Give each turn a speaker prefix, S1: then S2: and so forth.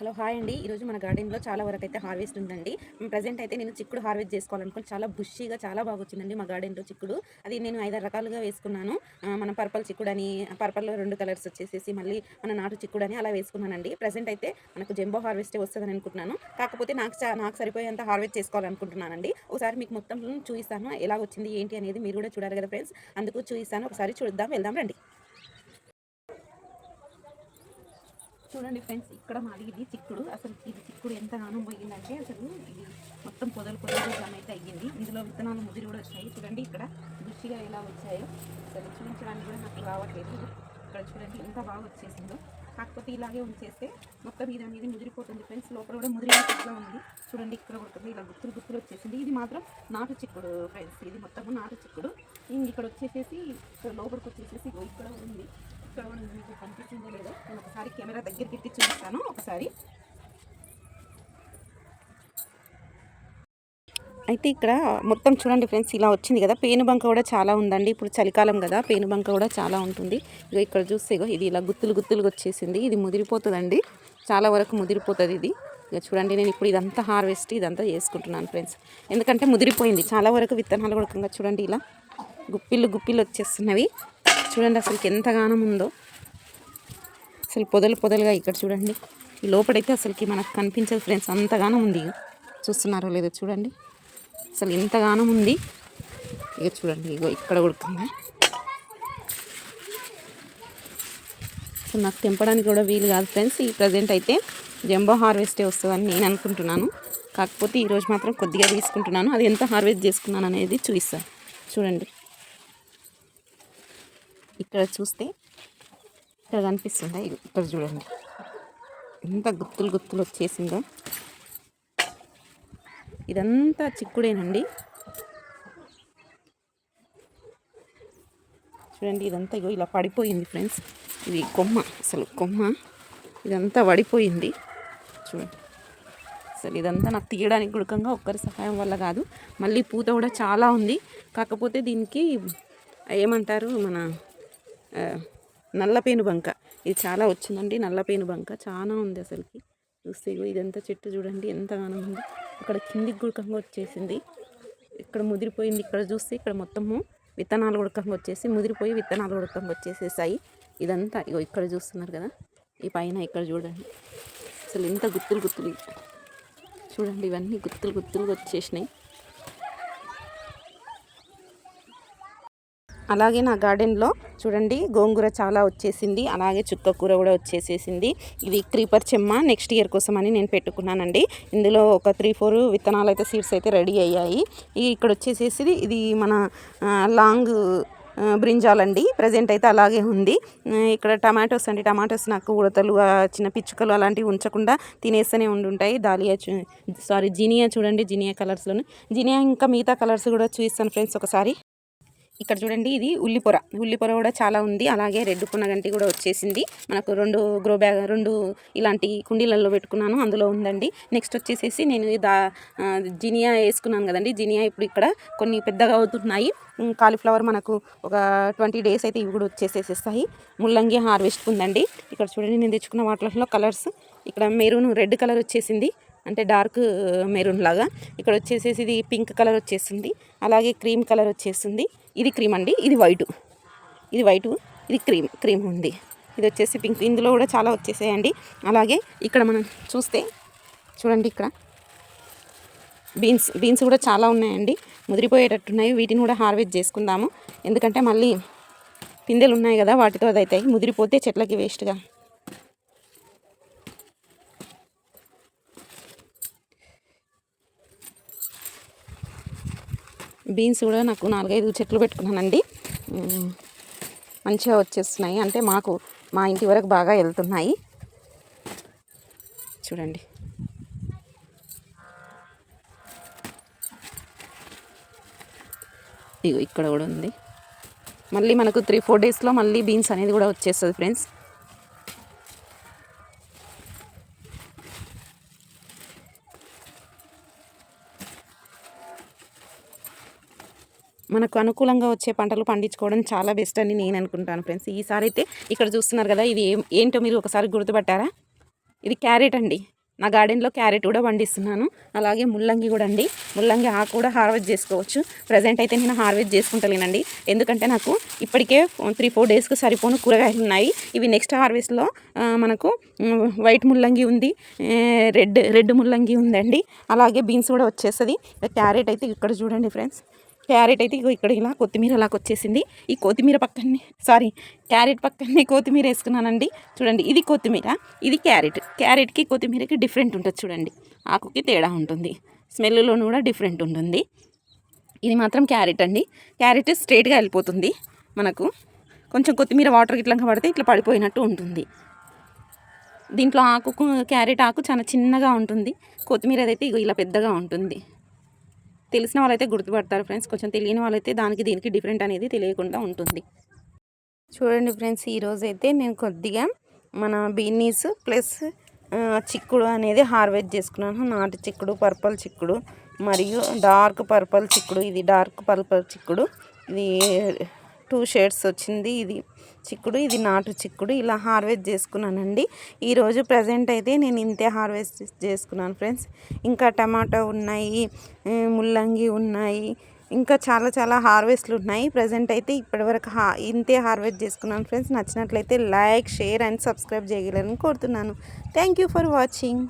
S1: Hello hi అండి. ఈరోజు మన గార్డెన్లో చాలా వరకు అయితే హార్వెస్ట్ ఉందండి. ప్రజెంట్ అయితే నేను చిక్కుడు హార్వెస్ట్ చేసుకోవాలనుకుని చాలా బుషీగా చాలా బాగా వచ్చిందండి మా గార్డెన్లో చిక్కుడు. అది నేను ఐదారు రకాలుగా వేసుకున్నాను. మన పర్పల్ చిక్కుడు అని పర్పల్లో రెండు కలర్స్ వచ్చేసేసి మళ్ళీ మన నాటు చిక్కుడు అని అలా వేసుకున్నానండి. ప్రజెంట్ అయితే మనకు జంబో హార్వెస్టే వస్తుందని అనుకుంటున్నాను. కాకపోతే నాకు చా- నాకు సరిపోయేంత హార్వెస్ట్ చేసుకోవాలనుకుంటున్నానండి. ఒకసారి మీకు మొత్తం చూపిస్తాను. ఎలా వచ్చింది ఏంటి అనేది మీరు కూడా చూడాలి కదా ఫ్రెండ్స్. అందుకు చూపిస్తాను. ఒకసారి చూద్దాం వెళ్దాం రండి. చూడండి ఫ్రెండ్స్ ఇక్కడ మాది ఇది చిక్కుడు. అసలు ఇది చిక్కుడు ఎంత గానం పోయిందంటే అసలు ఇది మొత్తం పొదలు పొదలు జమ అయితే అయ్యింది. ఇందులో విత్తనాలు ముదిరి కూడా వచ్చాయి. చూడండి ఇక్కడ రుచిగా ఎలా వచ్చాయో. అసలు చూపించడానికి కూడా నాకు రావట్లేదు. ఇక్కడ చూడండి ఎంత బాగా వచ్చేసిందో. కాకపోతే ఇలాగే ఉంచేస్తే మొత్తం ఇది అనేది ముదిరిపోతుంది ఫ్రెండ్స్. లోపల కూడా ముదిరిగా ఉంది. చూడండి ఇక్కడ ఉంటుంది ఇలా గుత్తులు గుత్తులు వచ్చేసింది. ఇది మాత్రం నాటు చిక్కుడు ఫ్రెండ్స్. ఇది మొత్తం నాటు చిక్కుడు. ఇంక ఇక్కడ వచ్చేసేసి ఇక్కడ లోపలికి వచ్చేసేసి ఇక్కడ ఉంది. మీకు కనిపిస్తుందో లేదో నేను ఒకసారి కెమెరా దగ్గరికి ఎత్తి చూపిస్తాను ఒకసారి అయితే ఇక్కడ మొత్తం చూడండి ఫ్రెండ్స్ ఇలా వచ్చింది కదా. పేనుబంక కూడా చాలా ఉందండి. ఇప్పుడు చలికాలం కదా పేనుబంక కూడా చాలా ఉంటుంది. ఇగో ఇక్కడ చూస్తే ఇగో ఇది ఇలా గుత్తులు గుత్తులుగా వచ్చేసింది. ఇది ముదిరిపోతుందండి. చాలా వరకు ముదిరిపోతుంది ఇది. ఇక చూడండి నేను ఇప్పుడు ఇదంతా హార్వెస్ట్ ఇదంతా చేసుకుంటున్నాను ఫ్రెండ్స్. ఎందుకంటే ముదిరిపోయింది. చాలా వరకు విత్తనాలు కూడా చూడండి ఇలా గుప్పిళ్ళు గుప్పిళ్ళు వచ్చేస్తున్నవి. చూడండి అసలు ఎంతగానం ఉందో. అసలు పొదలు పొదలుగా ఇక్కడ చూడండి. ఈ లోపలైతే అసలుకి మనకు కనిపించదు ఫ్రెండ్స్ అంతగానం ఉంది చూస్తున్నారో లేదో చూడండి. అసలు ఎంతగానం ఉంది. ఇక చూడండి ఇగో ఇక్కడ ఉడుకుందా. అసలు నాకు తెంపడానికి కూడా వీలు కాదు ఫ్రెండ్స్ ఈ ప్రజెంట్ అయితే జంబో హార్వెస్టే వస్తుందని నేను అనుకుంటున్నాను. కాకపోతే ఈరోజు మాత్రం కొద్దిగా తీసుకుంటున్నాను. అది ఎంత హార్వెస్ట్ చేసుకున్నాను అనేది చూపిస్తాను చూడండి. ఇక్కడ చూస్తే ఇక్కడ కనిపిస్తుందా? ఇక్కడ చూడండి. ఎంత గుత్తులు గుత్తులు వచ్చేసిందో. ఇదంతా చిక్కుడేనండి. చూడండి ఇదంతా ఇగో ఇలా పడిపోయింది ఫ్రెండ్స్. ఇది కొమ్మ అసలు కొమ్మ. ఇదంతా పడిపోయింది చూడండి. అసలు ఇదంతా నాకు తీయడానికి గుడకంగా ఒక్కరి సహాయం వల్ల కాదు. మళ్ళీ పూత కూడా చాలా ఉంది. కాకపోతే దీనికి ఏమంటారు? మన నల్ల నల్లపేను బంక. ఇది చాలా వచ్చిందండి నల్లపేను బంక. చాలా ఉంది అసలుకి. చూస్తే ఇగో ఇదంతా చెట్టు చూడండి ఎంత ఉంది. అక్కడ కిందికి గుడకంగా వచ్చేసింది. ఇక్కడ ముదిరిపోయింది. ఇక్కడ చూస్తే ఇక్కడ మొత్తము విత్తనాలు ఉడకంగా వచ్చేసి ముదిరిపోయి విత్తనాలు ఉడకంగా వచ్చేసేసాయి. ఇదంతా ఇగో ఇక్కడ చూస్తున్నారు కదా ఈ పైన ఇక్కడ చూడండి. అసలు ఎంత గుత్తులు గుత్తులు. చూడండి ఇవన్నీ గుత్తులు గుత్తులుగా వచ్చేసినాయి. అలాగే నా గార్డెన్లో చూడండి గోంగూర చాలా వచ్చేసింది. అలాగే చుక్క కూర కూడా వచ్చేసేసింది. ఇది క్రీపర్ చెమ్మ నెక్స్ట్ ఇయర్ కోసం అని నేను పెట్టుకున్నానండి. ఇందులో ఒక త్రీ ఫోర్ విత్తనాలు అయితే సీడ్స్ అయితే రెడీ అయ్యాయి. ఇక్కడ వచ్చేసేసి ఇది మన లాంగ్ బ్రింజాల్ అండి ప్రజెంట్ అయితే అలాగే ఉంది. ఇక్కడ టమాటోస్ అండి. టమాటోస్ నాకు ఉడతలు చిన్న పిచ్చుకలు అలాంటివి ఉంచకుండా తినేస్తూనే ఉండుంటాయి. దాలియా చూ సారీ జీనియా చూడండి. జీనియా కలర్స్లోనే. జీనియా ఇంకా మిగతా కలర్స్ కూడా చూపిస్తాను ఫ్రెండ్స్ ఒకసారి. ఇక్కడ చూడండి ఇది ఉల్లిపొర ఉల్లిపొర కూడా చాలా ఉంది. అలాగే రెడ్ పునగంటి కూడా వచ్చేసింది. మనకు రెండు గ్రో బ్యాగ్ రెండు ఇలాంటి కుండీలలో పెట్టుకున్నాను. అందులో ఉందండి. నెక్స్ట్ వచ్చేసేసి నేను దా జినియా వేసుకున్నాను కదండి. జినియా ఇప్పుడు ఇక్కడ కొన్ని పెద్దగా అవుతున్నాయి. కాలీఫ్లవర్ మనకు ఒక ట్వంటీ డేస్ అయితే ఇవి కూడా వచ్చేసేసేస్తాయి. ముల్లంగి హార్వెస్ట్ ఉందండి. ఇక్కడ చూడండి నేను తెచ్చుకున్న వాటిలో కలర్స్. ఇక్కడ మెరూన్ రెడ్ కలర్ వచ్చేసింది. అంటే డార్క్ మెరూన్ లాగా. ఇక్కడ వచ్చేసేసి ఇది పింక్ కలర్ వచ్చేసింది అలాగే క్రీమ్ కలర్ వచ్చేస్తుంది. ఇది క్రీమ్ అండి. ఇది వైటు. ఇది వైటు ఇది క్రీమ్ క్రీమ్ ఉంది. ఇది వచ్చేసి పింక్. ఇందులో కూడా చాలా వచ్చేసాయండి. అలాగే ఇక్కడ మనం చూస్తే చూడండి ఇక్కడ. బీన్స్ బీన్స్ కూడా చాలా ఉన్నాయండి. ముదిరిపోయేటట్టున్నాయి. వీటిని కూడా హార్వెస్ట్ చేసుకుందాము. ఎందుకంటే మళ్ళీ పిందెలు ఉన్నాయి కదా వాటితో అది ముదిరిపోతే చెట్లకి వేస్ట్గా. బీన్స్ కూడా నాకు నాలుగైదు చెట్లు పెట్టుకున్నానండి. మంచిగా వచ్చేస్తున్నాయి. అంటే మాకు మా ఇంటి వరకు బాగా వెళ్తున్నాయి. చూడండి. ఇగో ఇక్కడ కూడా ఉంది. మళ్ళీ మనకు త్రీ ఫోర్ డేస్లో మళ్ళీ బీన్స్ అనేది కూడా వచ్చేస్తుంది ఫ్రెండ్స్ మనకు అనుకూలంగా వచ్చే పంటలు పండించుకోవడం చాలా బెస్ట్ అని నేను అనుకుంటాను ఫ్రెండ్స్. ఈసారి అయితే ఇక్కడ చూస్తున్నారు కదా ఇది ఏంటో మీరు ఒకసారి గుర్తుపట్టారా? ఇది క్యారెట్ అండి. నా గార్డెన్లో క్యారెట్ కూడా పండిస్తున్నాను. అలాగే ముల్లంగి కూడా అండి. ముల్లంగి ఆకు కూడా హార్వెస్ట్ చేసుకోవచ్చు. ప్రజెంట్ అయితే నేను హార్వెస్ట్ చేసుకుంటలేనండి. ఎందుకంటే నాకు ఇప్పటికే త్రీ ఫోర్ డేస్కి సరిపోను కూరగాయలు ఉన్నాయి. ఇవి నెక్స్ట్ హార్వెస్ట్లో మనకు వైట్ ముల్లంగి ఉంది రెడ్ రెడ్ ముల్లంగి ఉందండి. అలాగే బీన్స్ కూడా వచ్చేస్తుంది. క్యారెట్ అయితే ఇక్కడ చూడండి ఫ్రెండ్స్. క్యారెట్ అయితే ఇగో ఇక్కడ ఇలా కొత్తిమీర అలాగ వచ్చేసింది. ఈ కొత్తిమీర పక్కనే సారీ క్యారెట్ పక్కనే కొత్తిమీర వేసుకున్నానండి. చూడండి ఇది కొత్తిమీర ఇది క్యారెట్. క్యారెట్కి కొత్తిమీరకి డిఫరెంట్ ఉంటుంది చూడండి. ఆకుకి తేడా ఉంటుంది. స్మెల్లోనూ కూడా డిఫరెంట్ ఉంటుంది. ఇది మాత్రం క్యారెట్ అండి. క్యారెట్ స్ట్రేట్గా వెళ్ళిపోతుంది మనకు. కొంచెం కొత్తిమీర వాటర్ ఇట్లా పడితే ఇట్లా పడిపోయినట్టు ఉంటుంది. దీంట్లో ఆకు క్యారెట్ ఆకు చాలా చిన్నగా ఉంటుంది. కొత్తిమీర అయితే ఇగో ఇలా పెద్దగా ఉంటుంది. తెలిసిన వాళ్ళైతే గుర్తుపడతారు ఫ్రెండ్స్. కొంచెం తెలియని వాళ్ళైతే దానికి దీనికి డిఫరెంట్ అనేది తెలియకుండా ఉంటుంది. చూడండి ఫ్రెండ్స్ ఈరోజు అయితే నేను కొద్దిగా మన బీనీస్ ప్లస్ చిక్కుడు అనేది హార్వెస్ట్ చేసుకున్నాను. నాటు చిక్కుడు పర్పల్ చిక్కుడు మరియు డార్క్ పర్పల్ చిక్కుడు ఇది డార్క్ పర్పల్ చిక్కుడు ఇది టూ షేడ్స్ వచ్చింది. ఇది చిక్కుడు ఇది నాటు చిక్కుడు. ఇలా హార్వెస్ట్ చేసుకున్నానండి. ఈరోజు ప్రజెంట్ అయితే నేను ఇంతే హార్వెస్ట్ చేసుకున్నాను ఫ్రెండ్స్. ఇంకా టమాటో ఉన్నాయి ముల్లంగి ఉన్నాయి. ఇంకా చాలా చాలా హార్వెస్ట్లు ఉన్నాయి. ప్రజెంట్ అయితే ఇప్పటివరకు హా ఇంతే హార్వెస్ట్ చేసుకున్నాను ఫ్రెండ్స్. నచ్చినట్లయితే లైక్ షేర్ అండ్ సబ్స్క్రైబ్ చేయగలరని కోరుతున్నాను. Thank you for watching.